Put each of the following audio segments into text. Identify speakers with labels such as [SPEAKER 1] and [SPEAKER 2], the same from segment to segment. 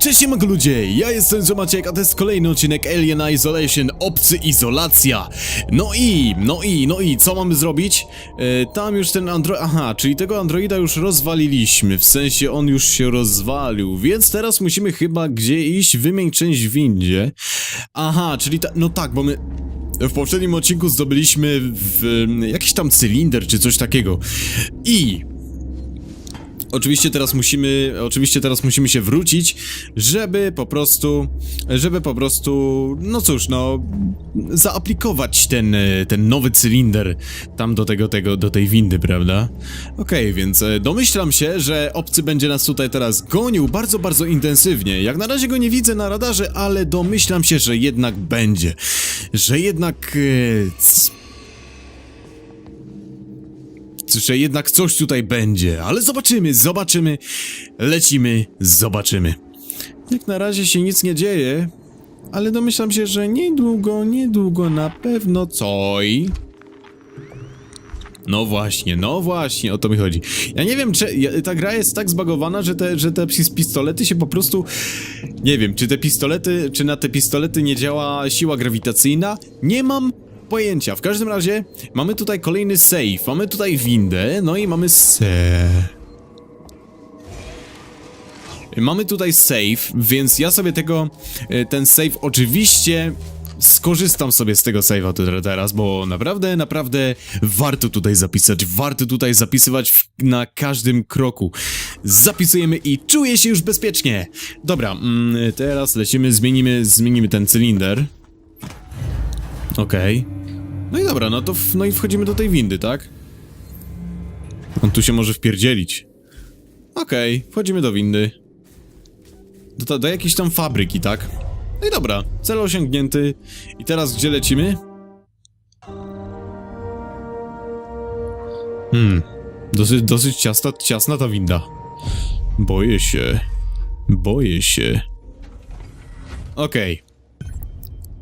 [SPEAKER 1] Cześć siemanko ludzie, ja jestem Zomaciek, a to jest kolejny odcinek Alien Isolation, Obcy Izolacja. No i, no i, no i, co mamy zrobić? E, tam już ten android, aha, czyli tego androida już rozwaliliśmy, w sensie on już się rozwalił, więc teraz musimy chyba gdzie iść, wymień część w windzie. Aha, czyli ta, no tak, bo my... W poprzednim odcinku zdobyliśmy w, jakiś tam cylinder czy coś takiego. I Oczywiście teraz musimy, oczywiście teraz musimy się wrócić, żeby po prostu, żeby po prostu, no cóż, no, zaaplikować ten, ten nowy cylinder tam do tego, tego, do tej windy, prawda? Okej, więc e, domyślam się, że obcy będzie nas tutaj teraz gonił bardzo, bardzo intensywnie. Jak na razie go nie widzę na radarze, ale domyślam się, że jednak będzie. Że jednak... C- że jednak coś tutaj będzie, ale zobaczymy, zobaczymy, lecimy, zobaczymy. Jak na razie się nic nie dzieje, ale domyślam się, że niedługo, niedługo na pewno coś. No właśnie, no właśnie, o to mi chodzi. Ja nie wiem, czy ta gra jest tak zbagowana, że te, że te pis- pistolety się po prostu... Nie wiem, czy te pistolety, czy na te pistolety nie działa siła grawitacyjna? Nie mam pojęcia. W każdym razie mamy tutaj kolejny save, mamy tutaj windę, no i mamy se... Mamy tutaj save, więc ja sobie tego, e, ten save oczywiście skorzystam sobie z tego save'a teraz, bo naprawdę, naprawdę warto tutaj zapisać, warto tutaj zapisywać w, na każdym kroku. Zapisujemy i czuję się już bezpiecznie. Dobra, mm, teraz lecimy, zmienimy, zmienimy ten cylinder. Okej. No i dobra, no to w, no i wchodzimy do tej windy, tak? On tu się może wpierdzielić. Okej, wchodzimy do windy. Do, do, jakiejś tam fabryki, tak? No i dobra, cel osiągnięty. I teraz gdzie lecimy? Hmm, dosyć, dosyć ciasna, ciasna ta winda. Boję się. Boję się. Okej.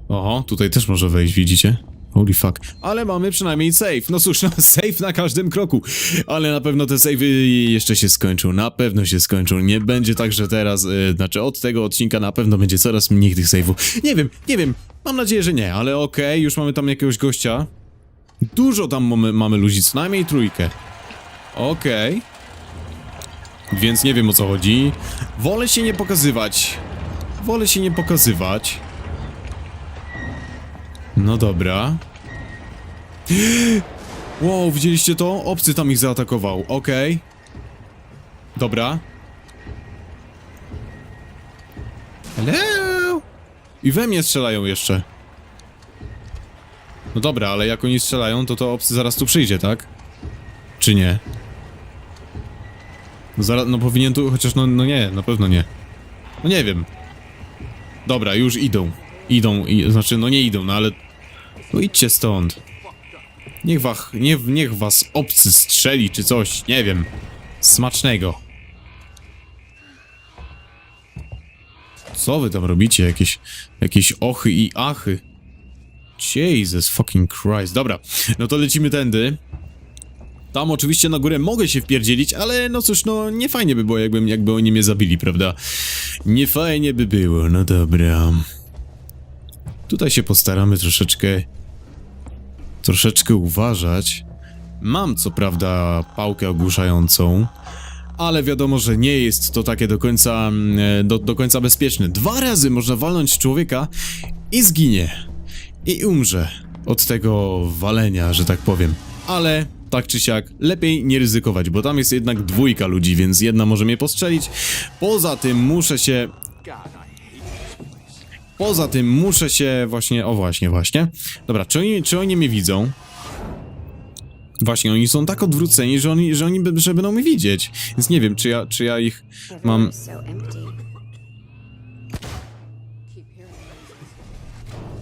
[SPEAKER 1] Oho, tutaj też może wejść, widzicie? Holy fuck. Ale mamy przynajmniej save. No cóż, no save na każdym kroku. Ale na pewno te save'y jeszcze się skończą. Na pewno się skończą. Nie będzie tak, że teraz, y, znaczy od tego odcinka na pewno będzie coraz mniej tych save'ów. Nie wiem, nie wiem. Mam nadzieję, że nie, ale okej, już mamy tam jakiegoś gościa. Dużo tam mamy, mamy ludzi, co najmniej trójkę. Okej. Więc nie wiem o co chodzi. Wolę się nie pokazywać. Wolę się nie pokazywać. No dobra. Wow, widzieliście to? Obcy tam ich zaatakował. Okej. Dobra. Hello? I we mnie strzelają jeszcze. No dobra, ale jak oni strzelają, to to obcy zaraz tu przyjdzie, tak? Czy nie? No zaraz, no powinien tu, chociaż no, no nie, na pewno nie. No nie wiem. Dobra, już idą. Idą, i, znaczy no nie idą, no ale no idźcie stąd. Niech was, nie, niech was obcy strzeli czy coś, nie wiem. Smacznego. Co wy tam robicie? Jakieś, jakieś ochy i achy. Jesus fucking Christ. Dobra, no to lecimy tędy. Tam oczywiście na górę mogę się wpierdzielić, ale no cóż, no nie fajnie by było, jakbym, jakby oni mnie zabili, prawda? Nie fajnie by było, no dobra. Tutaj się postaramy troszeczkę troszeczkę uważać. Mam co prawda pałkę ogłuszającą, ale wiadomo, że nie jest to takie do końca, mm, e, do, do końca bezpieczne. Dwa razy można walnąć człowieka i zginie. I umrze od tego walenia, że tak powiem. Ale tak czy siak, lepiej nie ryzykować, bo tam jest jednak dwójka ludzi, więc jedna może mnie postrzelić. Poza tym muszę się Poza tym muszę się właśnie, o właśnie, właśnie. Dobra, czy oni, czy oni mnie widzą? Właśnie, oni są tak odwróceni, że oni, że oni że będą mnie widzieć. Więc nie wiem, czy ja, czy ja ich mam...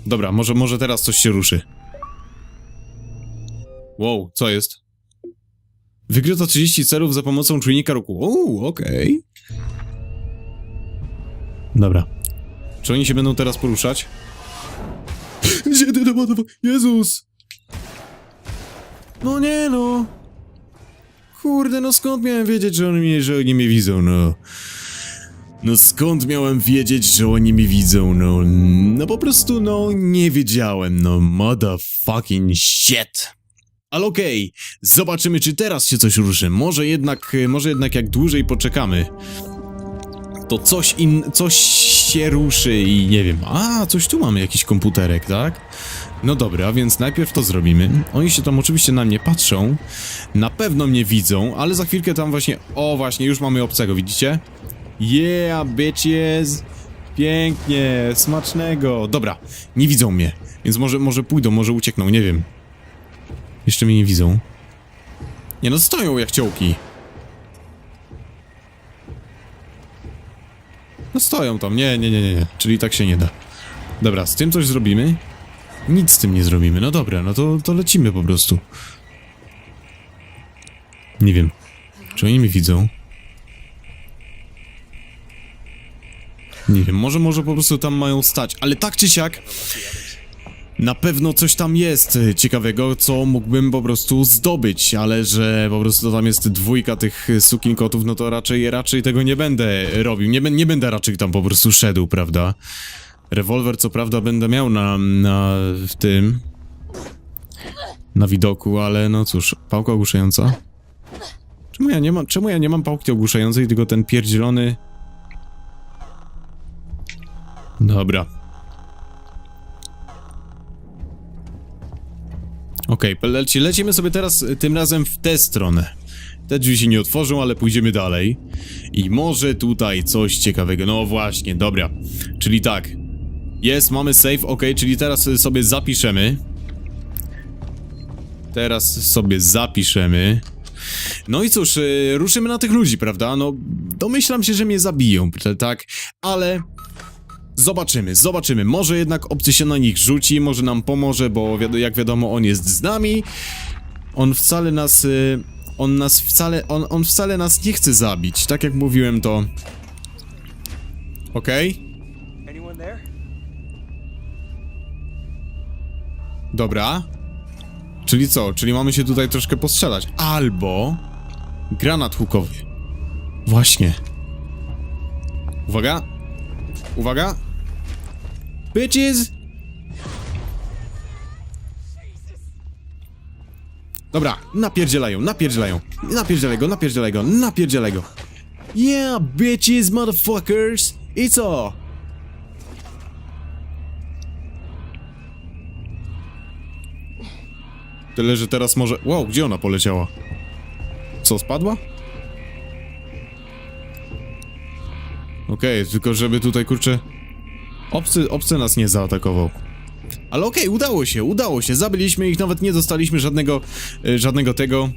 [SPEAKER 1] Dobra, może, może teraz coś się ruszy. Wow, co jest? Wykryto 30 celów za pomocą czujnika ruchu. Uuu, okej. Dobra. Czy oni się będą teraz poruszać? To Jezus! No nie no. Kurde, no skąd miałem wiedzieć, że oni mnie, że oni mnie widzą, no. No skąd miałem wiedzieć, że oni mi widzą, no... No po prostu, no, nie wiedziałem, no, motherfucking shit. Ale okej, zobaczymy, czy teraz się coś ruszy. Może jednak, może jednak jak dłużej poczekamy, to coś in, coś się ruszy i nie wiem. A, coś tu mamy, jakiś komputerek, tak? No dobra, więc najpierw to zrobimy. Oni się tam oczywiście na mnie patrzą. Na pewno mnie widzą, ale za chwilkę tam właśnie... O, właśnie, już mamy obcego, widzicie? Yeah, bitches! Pięknie, smacznego. Dobra, nie widzą mnie, więc może, może pójdą, może uciekną, nie wiem. Jeszcze mnie nie widzą. Nie no, stoją jak ciołki. No stoją tam, nie, nie, nie, nie, nie. Czyli tak się nie da. Dobra, z tym coś zrobimy? Nic z tym nie zrobimy, no dobra, no to, to lecimy po prostu. Nie wiem, czy oni mnie widzą? Nie wiem, może, może po prostu tam mają stać, ale tak czy siak, na pewno coś tam jest e, ciekawego, co mógłbym po prostu zdobyć, ale że po prostu tam jest dwójka tych e, sukinkotów, no to raczej, raczej tego nie będę robił, nie, nie będę raczej tam po prostu szedł, prawda? Rewolwer co prawda będę miał na, na w tym, na widoku, ale no cóż, pałka ogłuszająca. Czemu ja nie mam, czemu ja nie mam pałki ogłuszającej, tylko ten pierdzielony... Dobra. Okej, leci, lecimy sobie teraz y, tym razem w tę stronę. Te drzwi się nie otworzą, ale pójdziemy dalej. I może tutaj coś ciekawego. No właśnie, dobra. Czyli tak. Jest, mamy save, ok, czyli teraz y, sobie zapiszemy. Teraz sobie zapiszemy. No i cóż, y, ruszymy na tych ludzi, prawda? No, domyślam się, że mnie zabiją, tak? Ale Zobaczymy, zobaczymy. Może jednak obcy się na nich rzuci, może nam pomoże, bo wiado jak wiadomo, on jest z nami. On wcale nas. Y, on nas wcale. On, on wcale nas nie chce zabić. Tak jak mówiłem, to. Okej?
[SPEAKER 2] There?
[SPEAKER 1] Dobra. Czyli co? Czyli mamy się tutaj troszkę postrzelać. Albo. Granat hukowy. Właśnie. Uwaga. Uwaga. Bitches! Dobra, napierdzielają, napierdzielają. Napierdzielaj go, napierdzielaj go, napierdzielaj go. Yeah, bitches, motherfuckers! I co? Tyle, że teraz może... Wow, gdzie ona poleciała? Co, spadła? Okej, tylko żeby tutaj, kurczę... Obcy, obcy nas nie zaatakował. Ale okej, udało się, udało się. Zabiliśmy ich, nawet nie dostaliśmy żadnego... y, żadnego tego...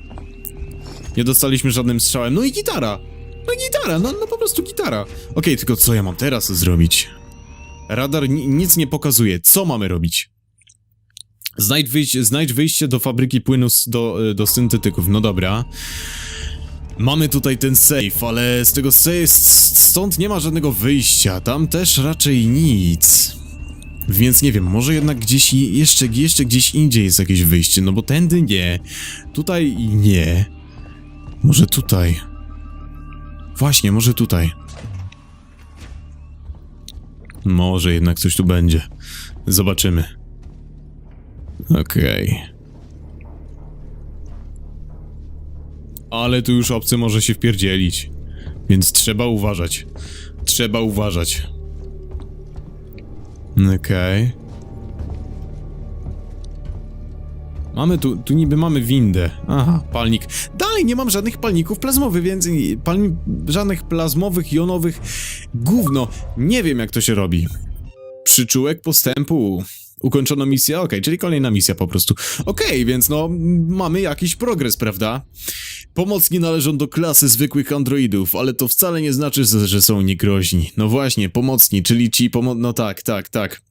[SPEAKER 1] Nie dostaliśmy żadnym strzałem. No i gitara! No gitara, no, no po prostu gitara. Okej, tylko co ja mam teraz zrobić? Radar ni nic nie pokazuje. Co mamy robić? Znajdź wyjście, znajdź wyjście do fabryki płynu do, y, do syntetyków. No dobra. Mamy tutaj ten safe, ale z tego safe, stąd nie ma żadnego wyjścia. Tam też raczej nic. Więc nie wiem, może jednak gdzieś jeszcze, jeszcze gdzieś indziej jest jakieś wyjście, no bo tędy nie. Tutaj nie. Może tutaj. Właśnie, może tutaj. Może jednak coś tu będzie. Zobaczymy. Okej. Ale tu już obcy może się wpierdzielić. Więc trzeba uważać. Trzeba uważać. Okej. Mamy tu, tu niby mamy windę. Aha, palnik. Dalej nie mam żadnych palników plazmowych, więc i- palni, żadnych plazmowych, jonowych. Gówno. Nie wiem jak to się robi. Przyczółek postępu. Ukończono misję? Okej, czyli kolejna misja po prostu. Okej, więc no, mamy jakiś progres, prawda? Pomocni należą do klasy zwykłych androidów, ale to wcale nie znaczy, że są niegroźni. No właśnie, pomocni, czyli ci pomo... No tak, tak, tak.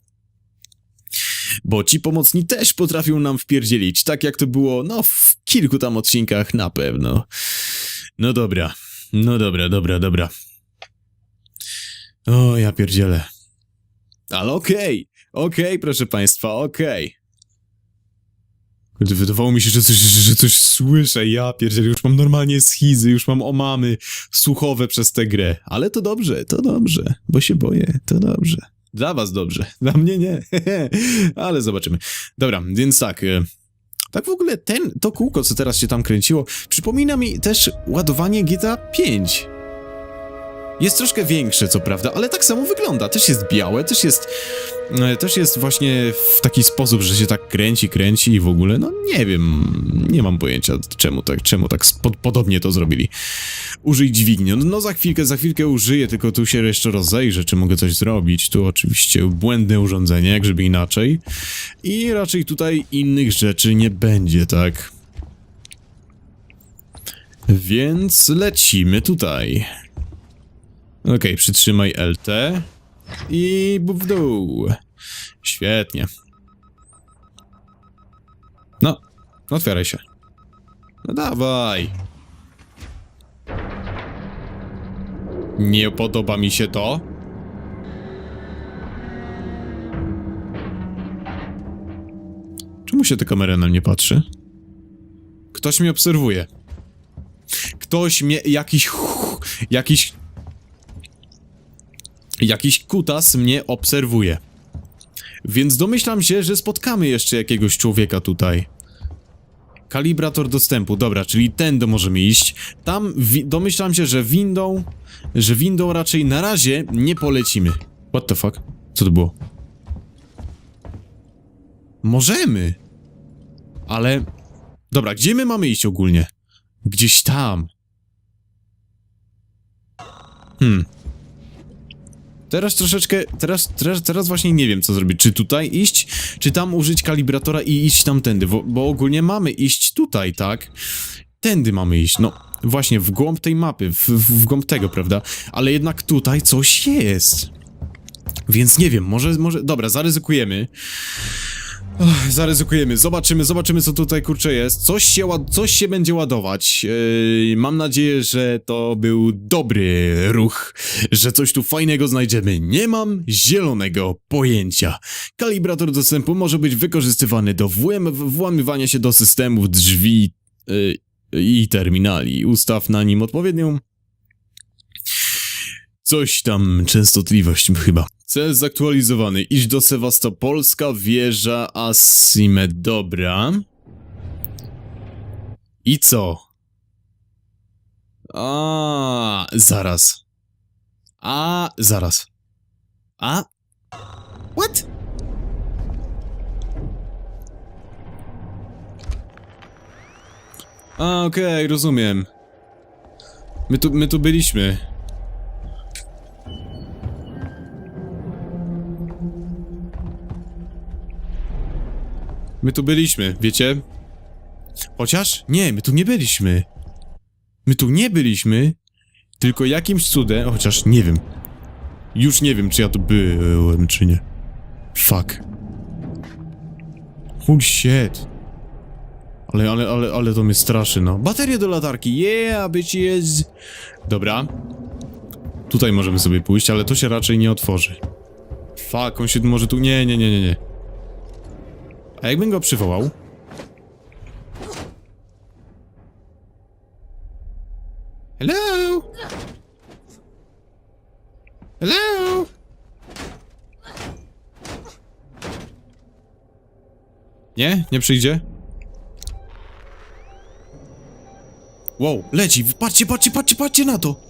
[SPEAKER 1] Bo ci pomocni też potrafią nam wpierdzielić, tak jak to było, no, w kilku tam odcinkach na pewno. No dobra, no dobra, dobra, dobra. O, ja pierdzielę. Ale okej, okej, proszę państwa, okej. Kurde, Wydawało mi się, że coś, że coś słyszę, ja pierdzielę, już mam normalnie schizy, już mam omamy słuchowe przez tę grę. Ale to dobrze, to dobrze, bo się boję, to dobrze. Dla was dobrze, dla mnie nie, ale zobaczymy. Dobra, więc tak, e, tak w ogóle ten, to kółko, co teraz się tam kręciło, przypomina mi też ładowanie GTA 5. Jest troszkę większe, co prawda, ale tak samo wygląda. Też jest białe, też jest. E, Też jest właśnie w taki sposób, że się tak kręci, kręci i w ogóle, no nie wiem, nie mam pojęcia czemu tak, czemu tak spo- podobnie to zrobili. Użyj dźwigni. No, no za chwilkę, za chwilkę użyję, tylko tu się jeszcze rozejrzę, czy mogę coś zrobić. Tu oczywiście błędne urządzenie, jak żeby inaczej. I raczej tutaj innych rzeczy nie będzie, tak? Więc lecimy tutaj. Okej, przytrzymaj LT i buf w dół. Świetnie. No, otwieraj się. No dawaj. Nie podoba mi się to. Czemu się ta kamera na mnie patrzy? Ktoś mnie obserwuje. Ktoś mnie, jakiś, jakiś Jakiś kutas mnie obserwuje. Więc domyślam się, że spotkamy jeszcze jakiegoś człowieka tutaj. Kalibrator dostępu, dobra, czyli tędy możemy iść. Tam domyślam się, że windą, że windą raczej na razie nie polecimy. What the fuck? Co to było? Możemy. Ale... Dobra, gdzie my mamy iść ogólnie? Gdzieś tam. Hmm. Teraz troszeczkę, teraz, teraz, teraz właśnie nie wiem co zrobić. Czy tutaj iść, czy tam użyć kalibratora i iść tamtędy, bo, bo ogólnie mamy iść tutaj, tak? Tędy mamy iść, no właśnie w głąb tej mapy, w, w, w głąb tego, prawda? Ale jednak tutaj coś jest. Więc nie wiem, może, może, dobra, zaryzykujemy. Ach, zaryzykujemy, zobaczymy, zobaczymy co tutaj kurczę jest. Coś się, coś się będzie ładować. Yy, mam nadzieję, że to był dobry ruch, że coś tu fajnego znajdziemy. Nie mam zielonego pojęcia. Kalibrator dostępu może być wykorzystywany do włam- włamywania się do systemów, drzwi yy, i terminali. Ustaw na nim odpowiednią Coś tam, częstotliwość chyba. Cel zaktualizowany. Idź do Sewastopolska, wieża Asimet. Dobra. I co? A, zaraz. A, zaraz. A? What? A, okej, rozumiem. My tu, my tu byliśmy. My tu byliśmy, wiecie? Chociaż nie, my tu nie byliśmy. My tu nie byliśmy, tylko jakimś cudem, chociaż nie wiem. Już nie wiem, czy ja tu byłem, czy nie. Fuck. Holy shit. Ale, ale, ale, ale to mnie straszy, no. Baterie do latarki, yeah, bitches. Dobra. Tutaj możemy sobie pójść, ale to się raczej nie otworzy. Fuck, on się może tu... Nie, nie, nie, nie, nie. A jakbym go przywołał? Hello? Hello? Nie? Nie przyjdzie? Wow, leci! Patrzcie, patrzcie, patrzcie, patrzcie na to!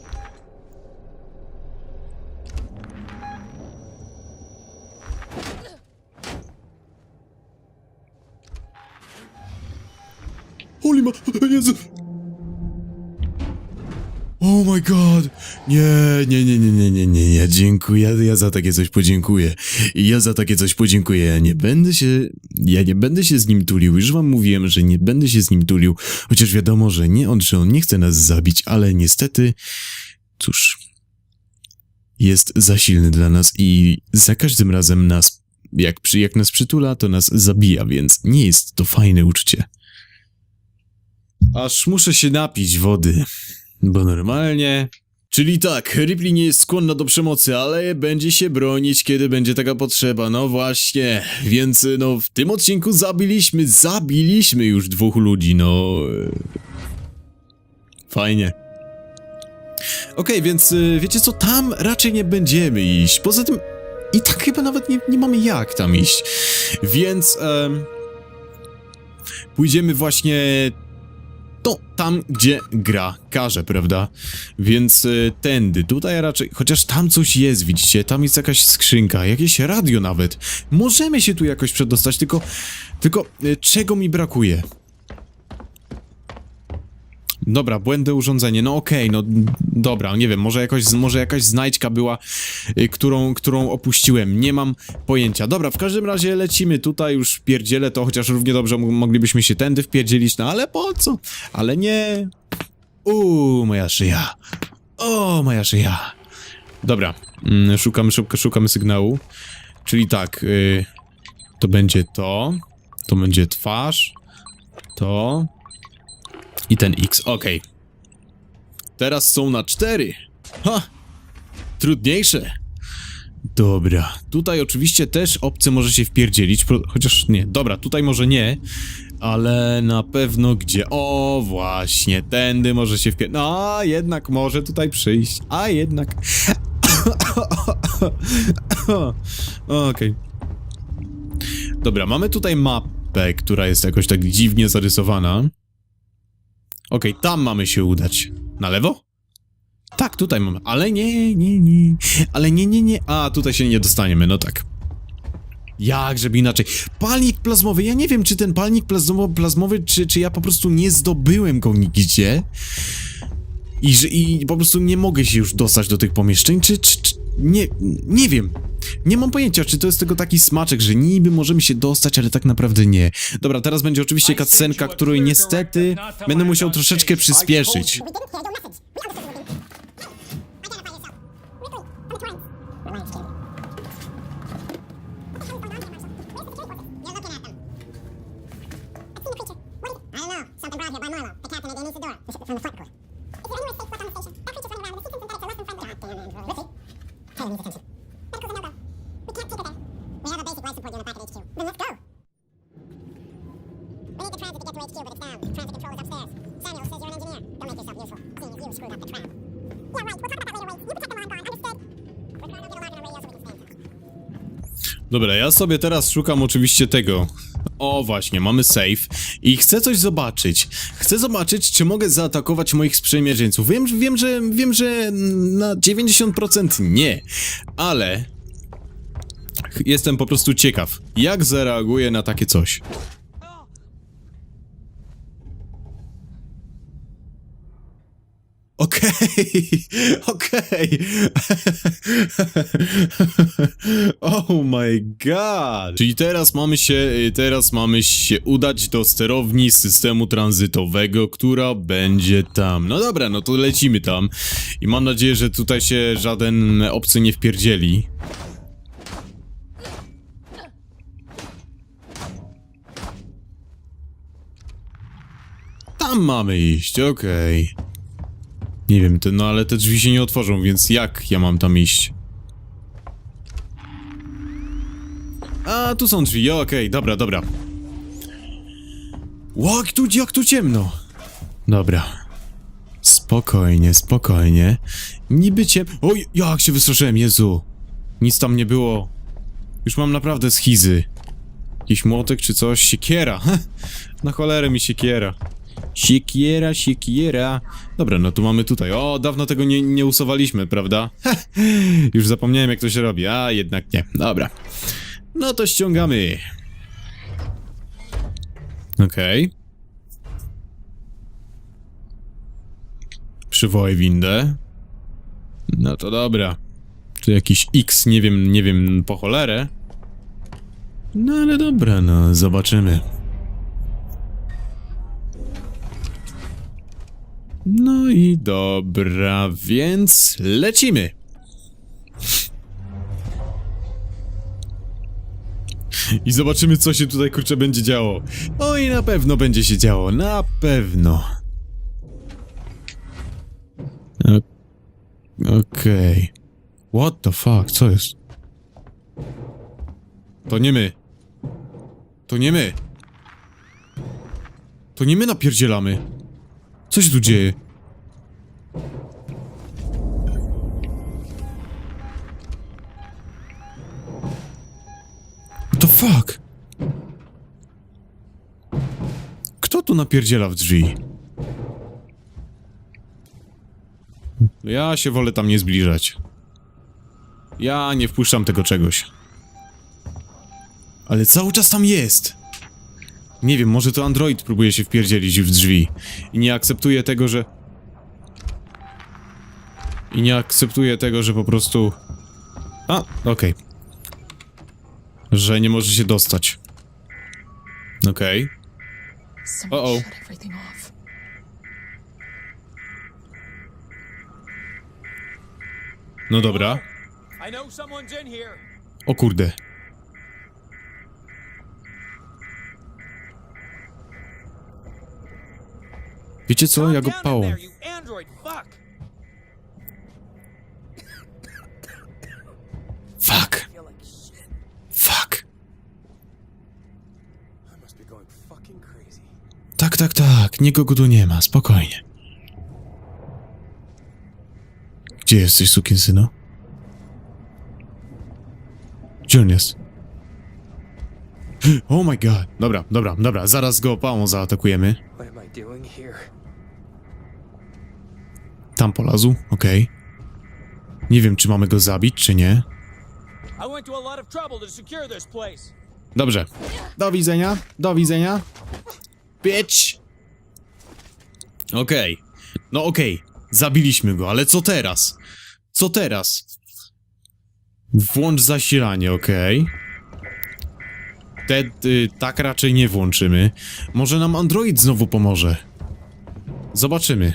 [SPEAKER 1] Holy ma... Jezu! Oh my god! Nie, nie, nie, nie, nie, nie, nie, nie, dziękuję, ja za takie coś podziękuję. Ja za takie coś podziękuję, ja nie będę się, ja nie będę się z nim tulił, już wam mówiłem, że nie będę się z nim tulił, chociaż wiadomo, że nie on, że on nie chce nas zabić, ale niestety, cóż, jest za silny dla nas i za każdym razem nas, jak, jak nas przytula, to nas zabija, więc nie jest to fajne uczucie. Aż muszę się napić wody. Bo normalnie Czyli tak, Ripley nie jest skłonna do przemocy, ale będzie się bronić, kiedy będzie taka potrzeba. No właśnie, więc no w tym odcinku zabiliśmy, zabiliśmy już dwóch ludzi, no. Fajnie. Okej, więc y, wiecie co, tam raczej nie będziemy iść. Poza tym i tak chyba nawet nie, nie mamy jak tam iść. Więc em, pójdziemy właśnie no, tam, gdzie gra każe, prawda? Więc y, tędy, tutaj raczej, chociaż tam coś jest, widzicie, tam jest jakaś skrzynka, jakieś radio nawet. Możemy się tu jakoś przedostać, tylko, tylko y, czego mi brakuje? Dobra, błędne urządzenie, no okej, no dobra, nie wiem, może jakoś, może jakaś znajdźka była, y, którą, którą opuściłem, nie mam pojęcia. Dobra, w każdym razie lecimy tutaj, już pierdzielę to, chociaż równie dobrze moglibyśmy się tędy wpierdzielić, no ale po co? Ale nie... Uuu, moja szyja. O, moja szyja. Dobra, mm, szukamy, szukamy sygnału, czyli tak, y, to będzie to, to będzie twarz, to... I ten X, okej. Teraz są na cztery. Ha! Trudniejsze. Dobra, tutaj oczywiście też obcy może się wpierdzielić, chociaż nie, dobra, tutaj może nie, ale na pewno gdzie, o właśnie, tędy może się wpierdzielić, no, jednak może tutaj przyjść, a jednak, okej. Dobra, mamy tutaj mapę, która jest jakoś tak dziwnie zarysowana. Okej, tam mamy się udać. Na lewo? Tak, tutaj mamy. Ale nie, nie, nie. Ale nie, nie, nie. A, tutaj się nie dostaniemy, no tak. Jak, żeby inaczej. Palnik plazmowy. Ja nie wiem, czy ten palnik plazmowy, plazmowy czy, czy ja po prostu nie zdobyłem go nigdzie. I, że, I po prostu nie mogę się już dostać do tych pomieszczeń, czy, czy, czy nie, nie wiem. Nie mam pojęcia, czy to jest tego taki smaczek, że niby możemy się dostać, ale tak naprawdę nie. Dobra, teraz będzie oczywiście cutscenka, której niestety będę musiał troszeczkę przyspieszyć.
[SPEAKER 2] From the front court. Him needs attention. Medical's a no-go. We can't keep it there. We have a basic life support unit back at HQ. Then let's go. We need the transit to get to HQ, but it's down. Transit control is upstairs. Samuel says you're an engineer. Don't make yourself useful, seeing as you screwed up the tram. Yeah, right. We'll talk about that later, Wade. You protect while I'm gone. Understood? We're trying to get a lock on the radio so we can stay in touch.
[SPEAKER 1] Dobra, ja sobie teraz szukam oczywiście tego. O, właśnie, mamy save i chcę coś zobaczyć. Chcę zobaczyć, czy mogę zaatakować moich sprzymierzeńców. Wiem, wiem, że wiem, że na 90% nie, ale jestem po prostu ciekaw, jak zareaguję na takie coś. Okej, okej. oh my god. Czyli teraz mamy się, y, teraz mamy się udać do sterowni systemu tranzytowego, która będzie tam. No dobra, no to lecimy tam. I mam nadzieję, że tutaj się żaden obcy nie wpierdzieli. Tam mamy iść, okej. Nie wiem, te, no ale te drzwi się nie otworzą, więc jak ja mam tam iść? A, tu są drzwi, okej, dobra, dobra. Łak, tu, jak tu ciemno. Dobra. Spokojnie, spokojnie. Niby ciem... Oj, jak się wystraszyłem, Jezu. Nic tam nie było. Już mam naprawdę schizy. Jakiś młotek czy coś? Siekiera. Na cholerę mi siekiera. Siekiera, siekiera. Dobra, no tu mamy tutaj. O, dawno tego nie, nie usuwaliśmy, prawda? Już zapomniałem jak to się robi, a jednak nie. Dobra. No to ściągamy. Okej. Przywołaj windę. No to dobra. Tu jakiś X, nie wiem, nie wiem po cholerę. No ale dobra, no zobaczymy. No i dobra, więc lecimy. I zobaczymy, co się tutaj kurczę będzie działo. O i na pewno będzie się działo, na pewno. Okej. What the fuck? Co jest? To nie my. To nie my. To nie my napierdzielamy. Co się tu dzieje? What the fuck? Kto tu napierdziela w drzwi? Ja się wolę tam nie zbliżać. Ja nie wpuszczam tego czegoś. Ale cały czas tam jest. Nie wiem, może to Android próbuje się wpierdzielić w drzwi. I nie akceptuje tego, że... I nie akceptuje tego, że po prostu... A, okej. Że nie może się dostać. Okej.
[SPEAKER 3] Shut everything off.
[SPEAKER 1] No dobra. O kurde. Wiecie co? Ja go
[SPEAKER 4] android fuck.
[SPEAKER 1] Fuck. Tak, tak, tak. Nikogo tu nie ma. Spokojnie. Gdzie jesteś, sukinsynu? Gdzie on jest? Oh my god. Dobra, dobra, dobra. Zaraz go pałą zaatakujemy.
[SPEAKER 4] What am I doing here?
[SPEAKER 1] Tam polazł. Okej. Nie wiem, czy mamy go zabić, czy nie. Dobrze. Do widzenia. Do widzenia. Bitch. Okej. No okej. Zabiliśmy go, ale co teraz? Co teraz? Włącz zasilanie, okej. Te, y, tak raczej nie włączymy. Może nam Android znowu pomoże. Zobaczymy.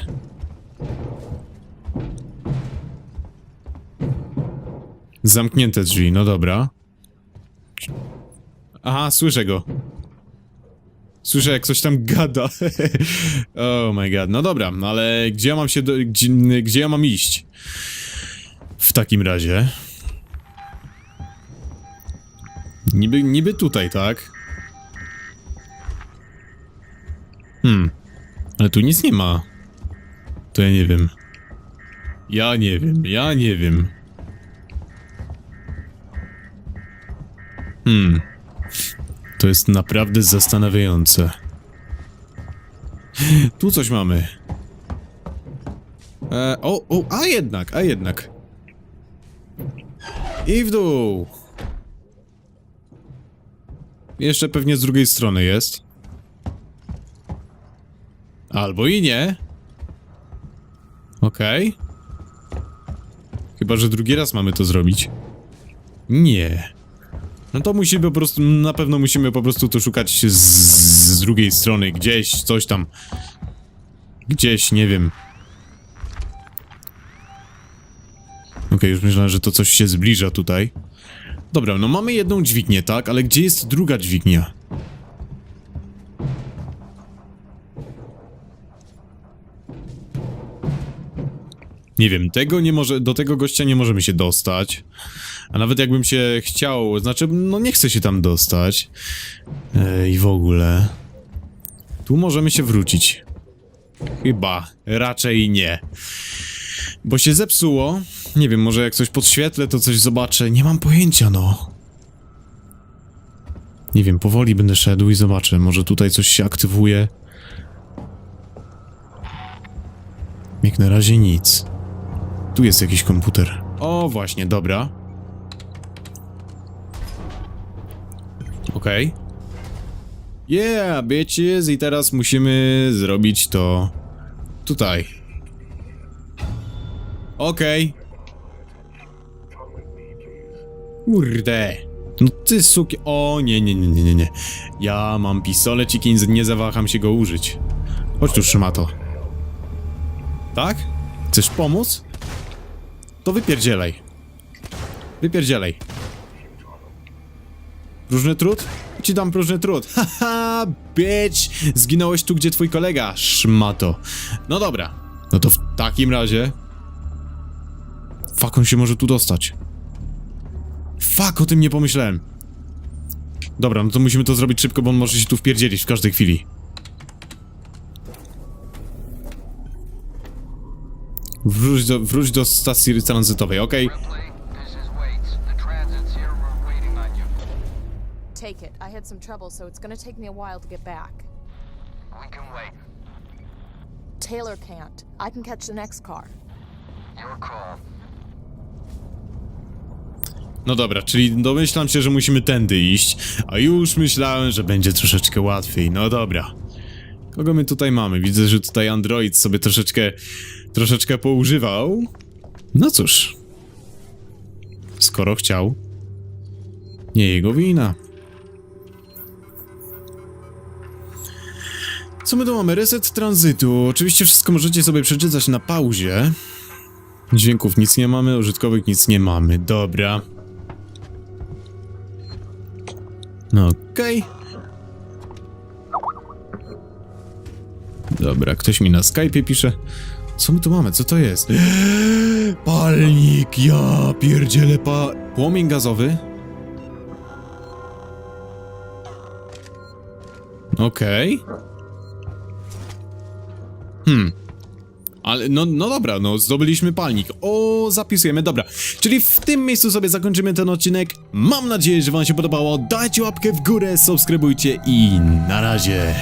[SPEAKER 1] Zamknięte drzwi, no dobra. Aha, słyszę go. Słyszę jak coś tam gada. oh my god. No dobra, ale gdzie ja mam się do... Gdzie, gdzie ja mam iść? W takim razie... Niby, niby tutaj, tak? Hmm. Ale tu nic nie ma. To ja nie wiem. Ja nie wiem, ja nie wiem. Hmm. To jest naprawdę zastanawiające. Tu coś mamy. E, o, o, a jednak, a jednak. I w dół. Jeszcze pewnie z drugiej strony jest. Albo i nie. Okej. Chyba, że drugi raz mamy to zrobić. Nie. No to musimy po prostu, na pewno musimy po prostu to szukać z, z drugiej strony, gdzieś, coś tam. Gdzieś, nie wiem. Okej, już myślałem, że to coś się zbliża tutaj. Dobra, no mamy jedną dźwignię, tak? Ale gdzie jest druga dźwignia? Nie wiem, tego nie może, do tego gościa nie możemy się dostać. A nawet jakbym się chciał, znaczy, no nie chcę się tam dostać. E, I w ogóle. Tu możemy się wrócić. Chyba, raczej nie. Bo się zepsuło. Nie wiem, może jak coś podświetlę, to coś zobaczę. Nie mam pojęcia, no. Nie wiem, powoli będę szedł i zobaczę. Może tutaj coś się aktywuje. Jak na razie nic. Tu jest jakiś komputer. O, właśnie, dobra. Okej. Okay. Yeah, bitches, i teraz musimy zrobić to tutaj. Okej. Kurde. No ty suki... O, nie, nie, nie, nie, nie. Ja mam pistolecik i nie zawaham się go użyć. Chodź tu, szmato. Tak? Chcesz pomóc? To wypierdzielaj. Wypierdzielaj. Próżny trud? Ci dam próżny trud. Haha, bitch! Zginąłeś tu, gdzie twój kolega, szmato. No dobra. No to w takim razie... Fuck, on się może tu dostać. Fuck, o tym nie pomyślałem. Dobra, no to musimy to zrobić szybko, bo on może się tu wpierdzielić w każdej chwili. Wróć do, wróć do stacji tranzytowej, okej?
[SPEAKER 5] Ripley,
[SPEAKER 3] Take it. I had some trouble, so it's gonna take me a while to get back.
[SPEAKER 5] We can wait.
[SPEAKER 3] Taylor can't. I can catch the next car.
[SPEAKER 5] Your call.
[SPEAKER 1] No dobra, czyli domyślam się, że musimy tędy iść, a już myślałem, że będzie troszeczkę łatwiej. No dobra. Kogo my tutaj mamy? Widzę, że tutaj Android sobie troszeczkę, troszeczkę poużywał. No cóż. Skoro chciał. Nie jego wina. Co my tu mamy? Reset tranzytu. Oczywiście wszystko możecie sobie przeczytać na pauzie. Dźwięków nic nie mamy, użytkowych nic nie mamy. Dobra. No okej. Dobra, ktoś mi na Skype'ie pisze. Co my tu mamy? Co to jest? Palnik, ja pierdzielę pa... Płomień gazowy? Okej. Hmm. Ale no, no dobra, no zdobyliśmy palnik. O, zapisujemy, dobra. Czyli w tym miejscu sobie zakończymy ten odcinek. Mam nadzieję, że wam się podobało. Dajcie łapkę w górę, subskrybujcie i na razie.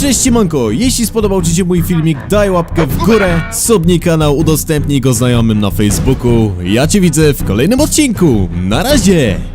[SPEAKER 6] Cześć Manko, jeśli spodobał Ci się mój filmik, daj łapkę w górę, subnij kanał, udostępnij go znajomym na Facebooku. Ja Cię widzę w kolejnym odcinku. Na razie!